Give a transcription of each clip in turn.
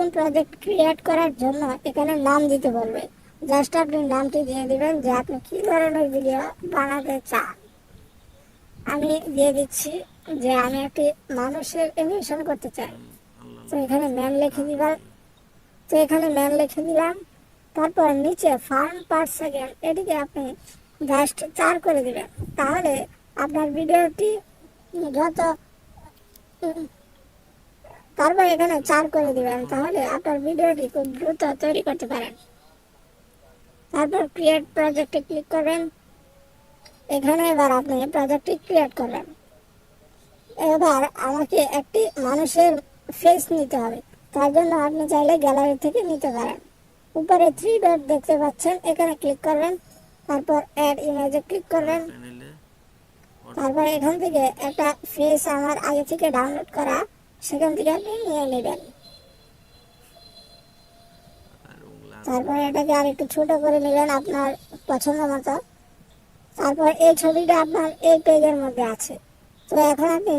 নতুন project create করার জন্য এখানে নাম দিতে বলবে। জাস্ট আপনি নামটি দিয়ে দিবেন যে আপনি কি ধরনের ভিডিও বানাতে চান। আমি দিয়ে দিচ্ছি যে আমি একটি মানুষের এনিমেশন করতে চাই। তো এখানে ম্যান লিখে দিলাম তো এখানে ম্যান লিখে দিলাম। তারপর নিচে ফার্ম পার সেকেন্ড এটিকে আপনি জাস্ট চার করে দিবেন। তাহলে আপনার ভিডিওটি যত তারপর এখানে চার করে দিবেন তাহলে আপনার ভিডিওটি খুব দ্রুত তৈরি করতে পারেন। তারপর ক্রিয়েট প্রজেক্টে ক্লিক করবেন। এখানে এবার আপনি প্রজেক্টটি ক্রিয়েট করবেন। এবার আমাকে একটি মানুষের ফেস নিতে হবে তার জন্য আপনি চাইলে গ্যালারি থেকে নিতে পারেন। উপরে থ্রি ডট দেখতে পাচ্ছেন এখানে ক্লিক করবেন তারপর অ্যাড ইমেজে ক্লিক করবেন। তারপর এখান থেকে একটা ফেস আমার আগে থেকে ডাউনলোড করা সেখান থেকে আপনি নিয়ে নেবেন। তারপর এটাকে আর একটু ছোট করে নেবেন আপনার পছন্দ মতো। তারপর এই ছবিটা আপনার এই পেজের মধ্যে আছে। তো এখন আপনি,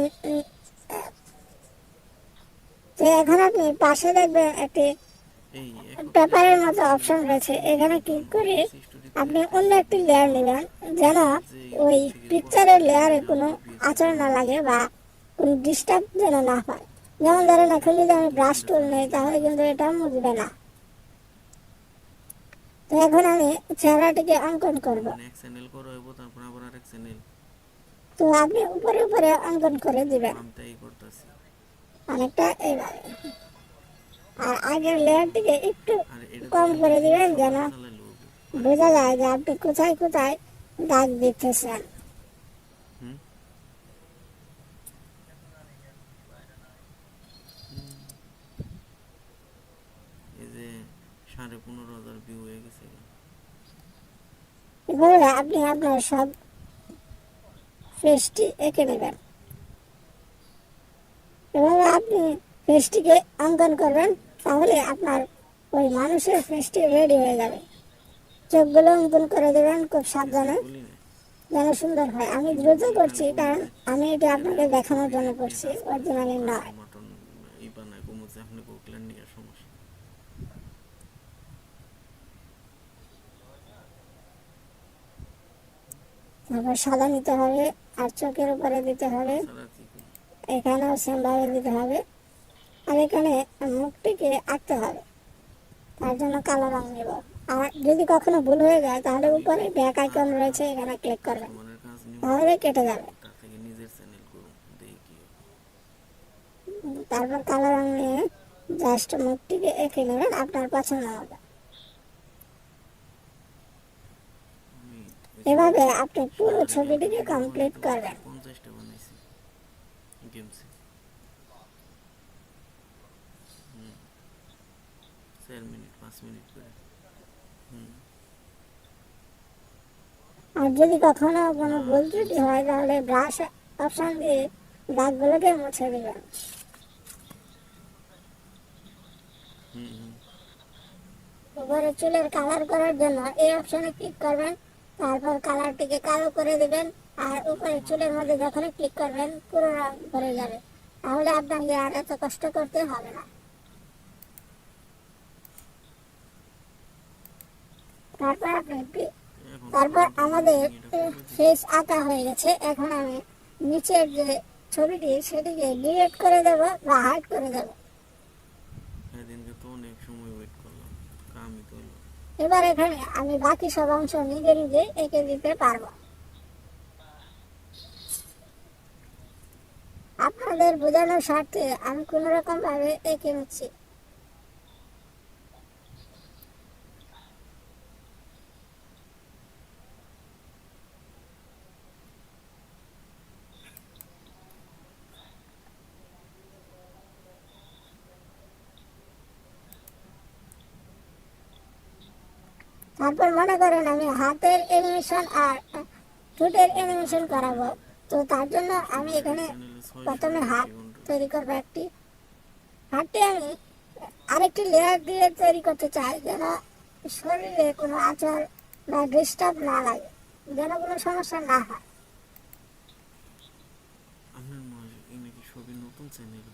তো এখন আপনি পাশে দেখবেন একটি পেপারের মতো অপশন রয়েছে। এখানে ক্লিক করে আপনি অন্য একটি লেয়ার নেবেন, যেন ওই পিকচারের লেয়ারে কোনো আচরণ না লাগে বা কোনো ডিস্টার্ব যেন না হয়। যেমন ধরেন এখন যদি আমি ব্রাশ টুল নেই তাহলে কিন্তু এটা মুছবে না। তো এখন আমি চেহারাটিকে অঙ্কন করব। তারপর আবার আরেক চ্যানেল তো আপনি উপরে উপরে অঙ্কন করে দিবেন। অনেকটা এইভাবে। আর আগের লেয়ারটিকে একটু কম করে দিবেন যেন বোঝা যায় যে আপনি কোথায় কোথায় দাগ দিতেছেন হুম এই যে সাড়ে পনেরো হাজার ভিউ হয়ে গেছে আপনি আপনার সব ফেসটি এঁকে নেবেন। এভাবে আপনি ফেসটিকে অঙ্কন করবেন তাহলে আপনার ওই মানুষের ফেসটি রেডি হয়ে যাবে। চোখগুলো অঙ্কন করে দেবেন খুব সাবধানে যেন সুন্দর হয়। আমি দ্রুত করছি কারণ আমি এটা আপনাকে দেখানোর জন্য করছি অরিজিনালি নয়। তারপর সাদা নিতে হবে আর চোখের উপরে দিতে হবে? এখানেও সেমভাবে দিতে হবে। আর এখানে মুখটিকে আঁকতে হবে। তার জন্য কালো রং নেব। আর যদি কখনো ভুল হয়ে যায়, তাহলে উপরে ব্যাক আইকন রয়েছে, এখানে ক্লিক করবেন তাহলে কেটে যাবে। তারপর কালো রং নিয়ে জাস্ট মুখটিকে এঁকে নেবেন। আপনার পছন্দ মতো আমি এভাবে আপনি পুরো ছবিটিকে কমপ্লিট করবেন। আর যদি কখনো কোনো ভুল ত্রুটি হয়, তাহলে ব্রাশ অপশন দিয়ে দাগগুলোকে মুছে দেবেন। উপরে চুলের কালার করার জন্য এই অপশনে ক্লিক করবেন। তারপর কালারটিকে কালো করে দিবেন আর উপরে চুলের মধ্যে যখন ক্লিক করবেন পুরো রং ভরে যাবে। তাহলে আপনাকে আর এত কষ্ট করতে হবে না। তারপর আপনি তারপর আমাদের ফেস আঁকা হয়ে গেছে। এখন আমি নিচের যে ছবিটি, সেটিকে ডিলিট করে দেব বা হাইড করে দেব। সেদিনকে তো অনেক সময় ওয়েট করলাম। কামই তো এবার এখানে আমি বাকি সব অংশ নিজে নিজে এঁকে দিতে পারব। আপনাদের বোঝানোর স্বার্থে আমি কোনোরকমভাবে রকম ভাবে এঁকে নিচ্ছি। তারপর মনে করেন আমি হাতের অ্যানিমেশন আর ঠোঁটের অ্যানিমেশন করাবো। তো তার জন্য আমি এখানে প্রথমে হাত তৈরি করব একটি। হাতটি আমি আরেকটি লেয়ার দিয়ে তৈরি করতে চাই যেন শরীরে কোনো আচর বা ডিস্টার্ব না লাগে, যেন কোনো সমস্যা না হয়। আপনার নাকি সবই নতুন চ্যানেল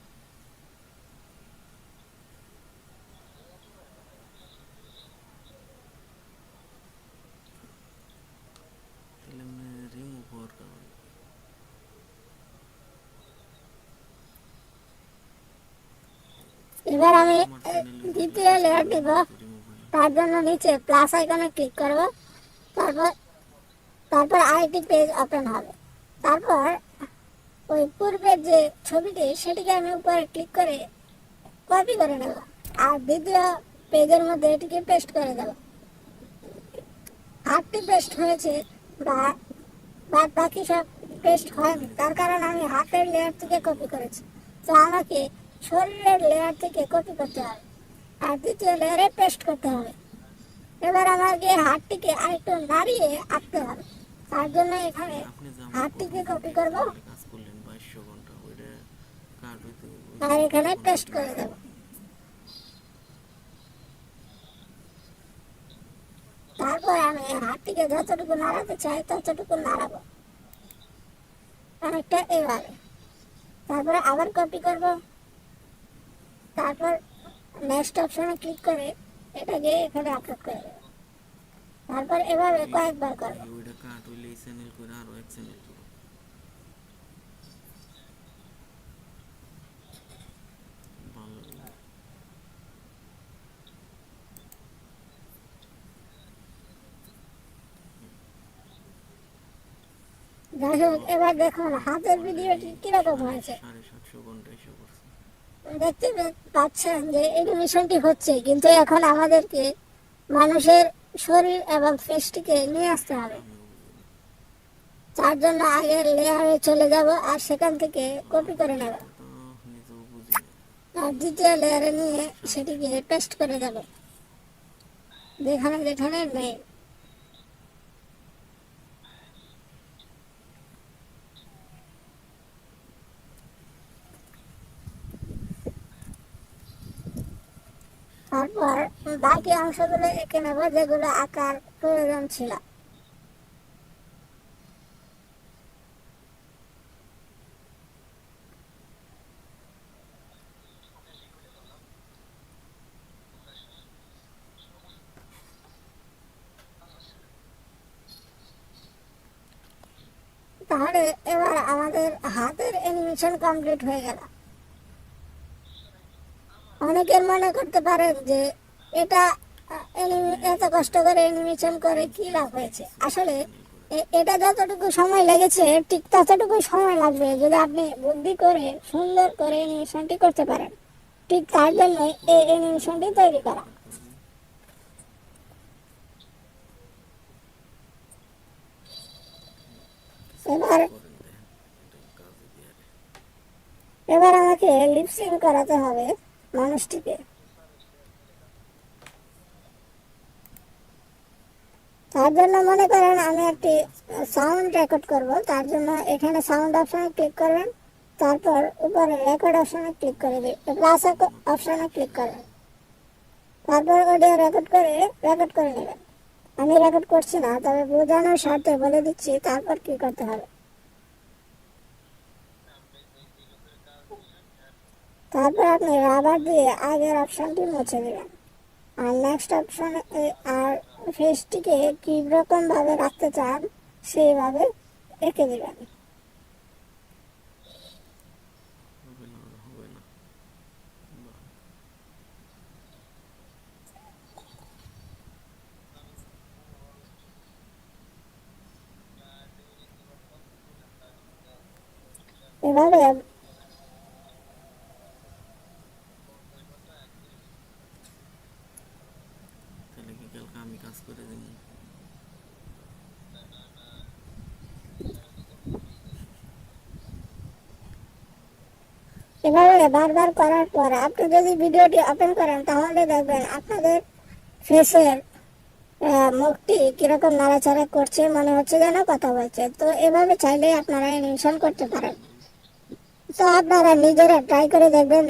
এবার আমি দ্বিতীয় লেয়ার দিব। তার জন্য নিচে প্লাস আইকনে ক্লিক করব। তারপর তারপর আইটি পেজ ওপেন হবে। তারপর ওই পূর্বের যে ছবিটি, সেটিকে আমি উপরে ক্লিক করে কপি করে নেব। আর দ্বিতীয় পেজের মধ্যে এটিকে পেস্ট করে দেব। হাতটি পেস্ট হয়েছে, বা বাদ বাকি সব পেস্ট হয়নি। তার কারণ আমি হাতের লেয়ার থেকে কপি করেছি। তো আমাকে শরীরের লেয়ার থেকে কপি করতে হবে আর দ্বিতীয় লেয়ারে পেস্ট করতে হবে। এবার আমাকে হাতটিকে আরেকটু নাড়িয়ে আঁকতে হবে। তার জন্য এখানে হাতটিকে কপি করব। আর এখানে পেস্ট করে দেব। তারপর আমি হাতটিকে যতটুকু নাড়াতে চাই ততটুকু নাড়াবো। অনেকটা এভাবে। তারপরে আবার কপি করব। তারপর নেক্সট অপশনে ক্লিক করে এটাকে এখানে আপলোড করে দেবো। তারপর এভাবে কয়েকবার করব। ওইটা কার্ড হইলে এই চ্যানেল করে আরও এক চ্যানেল করো। যাই হোক এবার দেখুন হাতের ভিডিওটি কীরকম হয়েছে? সাড়ে সাতশো ঘণ্টা এসে দেখতে পাচ্ছেন যে এনিমেশনটি হচ্ছে, কিন্তু এখন আমাদেরকে মানুষের শরীর এবং ফেসটিকে নিয়ে আসতে হবে। তার জন্য আগের লেয়ারে চলে যাব আর সেখান থেকে কপি করে নেব। আর দ্বিতীয় লেয়ারে নিয়ে সেটিকে পেস্ট করে দেব। যেখানে যেখানে নেই তারপর বাকি অংশগুলো এঁকে নেব যেগুলো আঁকার প্রয়োজন ছিল। তাহলে এবার আমাদের হাতের অ্যানিমেশন কমপ্লিট হয়ে গেল। অনেকের মনে করতে পারেন যে এটা এত কষ্ট করে অ্যানিমেশন করে কি লাভ হয়েছে? আসলে এটা যতটুকু সময় লেগেছে, ঠিক ততটুকু সময় লাগবে যদি আপনি বুদ্ধি করে, সুন্দর করে অ্যানিমেশনটি করতে পারেন। ঠিক তার জন্য এই অ্যানিমেশনটি তৈরি করা। এবার এবার আমাকে লিপসিং করাতে হবে। মানুষটিকে। তার জন্য মনে করেন আমি একটি সাউন্ড রেকর্ড করব। তার জন্য এখানে সাউন্ড অপশনে ক্লিক করবেন। তারপর উপরে রেকর্ড অপশনে ক্লিক করে দিন। প্লাস অপশনে ক্লিক করবেন। তারপর অডিও রেকর্ড করে রেকর্ড করে নেবেন। আমি রেকর্ড করছি না, তবে বোঝানোর স্বার্থে বলে দিচ্ছি, তারপর কি করতে হবে? তারপর আপনি রাবার দিয়ে আগের অপশনটি মুছে দিবেন আর নেক্সট অপশনে আর ফেসটিকে কি রকম ভাবে রাখতে চান, সেইভাবে এঁকে দিবেন। এভাবে তাহলে কি কালকে আমি কাজ করে দিব এভাবে বারবার করার পর আপনি যদি ভিডিওটি ওপেন করেন, তাহলে দেখবেন আপনাদের ফেসের মুখটি কীরকম নাড়াচাড়া করছে, মনে হচ্ছে যেন কথা বলছে। তো এভাবে চাইলে আপনারা অ্যানিমেশন করতে পারেন। তো আপনারা নিজেরা ট্রাই করে দেখবেন